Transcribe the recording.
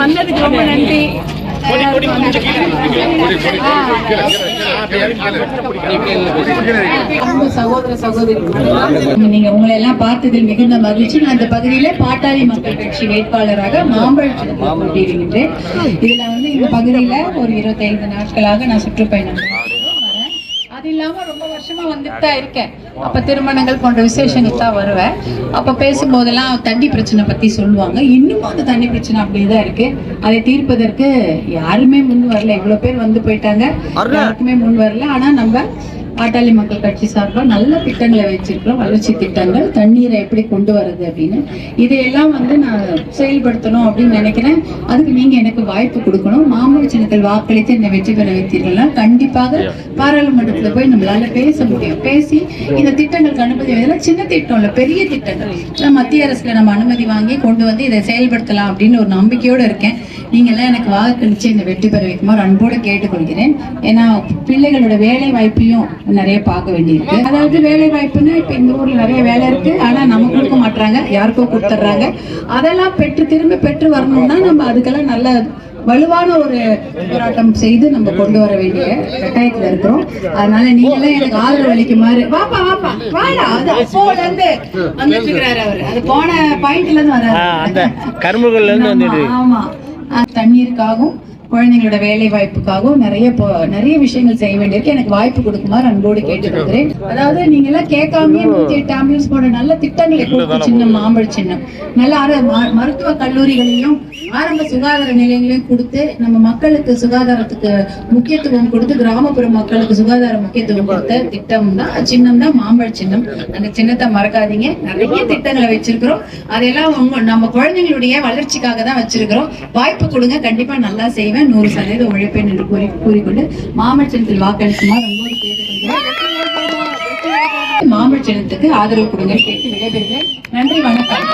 வந்ததுக்கு ரொம்ப நன்றி. சகோதர சகோதரி நீங்க உங்களை எல்லாம் பார்த்ததில் மிகுந்த மகிழ்ச்சி. நான் இந்த பகுதியில பாட்டாளி மக்கள் கட்சி வேட்பாளராக மாம்பழத்தில் போட்டியிடுகின்றேன். இதுல வந்து இந்த பகுதியில ஒரு இருபத்தைந்து நாட்களாக நான் சுற்றுப்பயணம். அது இல்லாம ரொம்ப வருஷமா வந்துட்டு தான் இருக்கேன். அப்ப திருமணங்கள் போன்ற விசேஷங்களுக்கு தான் வருவேன். அப்ப பேசும்போதெல்லாம் தண்ணி பிரச்சனை பத்தி சொல்லுவாங்க. இன்னும் அந்த தண்ணி பிரச்சனை அப்படியே தான் இருக்கு. அதை தீர்ப்பதற்கு யாருமே முன் வரல. இவ்வளவு பேர் வந்து போயிட்டாங்க. யாருக்குமே முன் வரல. ஆனா நம்ம பாட்டாளி மக்கள் கட்சி சார்பா நல்ல திட்டங்களை வச்சிருக்கிறோம். வளர்ச்சி திட்டங்கள் தண்ணீரை எப்படி கொண்டு வர்றது அப்படின்னு. இதையெல்லாம் வந்து நான் செயல்படுத்தணும் அப்படின்னு நினைக்கிறேன். அதுக்கு நீங்க எனக்கு வாய்ப்பு கொடுக்கணும். மாம்பழ சின்னத்தில் வாக்களித்து என்னை வெற்றி பெற வைத்தீர்கள்னா கண்டிப்பாக பாராளுமன்றத்துல போய் நம்மளால பேச முடியும். பேசி இந்த திட்டங்களுக்கு அனுமதி இதெல்லாம் சின்ன திட்டம் இல்ல பெரிய திட்டங்கள். மத்திய அரசுல நம்ம அனுமதி வாங்கி கொண்டு வந்து இதை செயல்படுத்தலாம் அப்படின்னு ஒரு நம்பிக்கையோட இருக்கேன். நீங்க எல்லாம் எனக்கு வாக்களிச்சு இந்த வெற்றி பெற வைக்குமாறு அன்போடு கேட்டுக்கொள்கிறேன். ஏன்னா பிள்ளைகளோட வேலை வாய்ப்பையும் நிறைய பார்க்க வேண்டியிருக்கு. அதாவது வேலை வாய்ப்புன்னா இப்ப இந்த ஊர்ல நிறைய வேலை இருக்கு. ஆனா நம்ம கொடுக்க மாட்டாங்க யாருக்கோ கொடுத்துட்றாங்க. அதெல்லாம் பெற்று திரும்ப பெற்று வரணும்னா நம்ம அதுக்கெல்லாம் நல்ல வலுவான ஒரு போராட்டம் செய்து நம்ம கொண்டு வர வேண்டிய கட்டாயத்துல இருக்கிறோம். அதனால நீங்க எல்லாம் எனக்கு ஆதரவு அளிக்குமாறு. வாப்பா வாப்பா வாடா. அது அப்போல இருந்து வந்துட்டு இருக்கிறாரு அவரு. அது போன பாயிண்ட்ல இருந்து வராரு. கரும்புகள்ல இருந்து ஆமா, தண்ணீருக்காகவும் குழந்தைங்களோட வேலை வாய்ப்புக்காகவும் நிறைய நிறைய விஷயங்கள் செய்ய வேண்டியிருக்கு. எனக்கு வாய்ப்பு கொடுக்குமாறு அன்போடு கேட்டுக்கொள்கிறேன். அதாவது நீங்க எல்லாம் கேட்காமயே நூத்தி எட்டு ஆம்புலன்ஸ் போட நல்ல திட்டங்களை கொடுத்து சின்னம் மாம்பழ சின்னம். நல்ல மருத்துவ கல்லூரிகளையும் ஆரம்ப சுகாதார நிலையங்களையும் கொடுத்து நம்ம மக்களுக்கு சுகாதாரத்துக்கு முக்கியத்துவம் கொடுத்து கிராமப்புற மக்களுக்கு சுகாதார முக்கியத்துவம் கொடுத்த திட்டம் தான் சின்னம் தான் மாம்பழ சின்னம். அந்த சின்னத்தை மறக்காதீங்க. நிறைய திட்டங்களை வச்சிருக்கிறோம். அதெல்லாம் நம்ம குழந்தைங்களுடைய வளர்ச்சிக்காக தான் வச்சிருக்கிறோம். வாய்ப்பு கொடுங்க. கண்டிப்பா நல்லா செய்வேன். நூறு சதவீத உழைப்பேன் என்று கூறி கூறிக்கொண்டு மாம்பழ சின்னத்தில் வாக்களிக்குமாறு அன்போடு கேட்டுக்கொள்கிறேன் மாம்பழ ஆதரவு கொடுங்க கேட்டு விடைபெறுகிறேன். நன்றி வணக்கம்.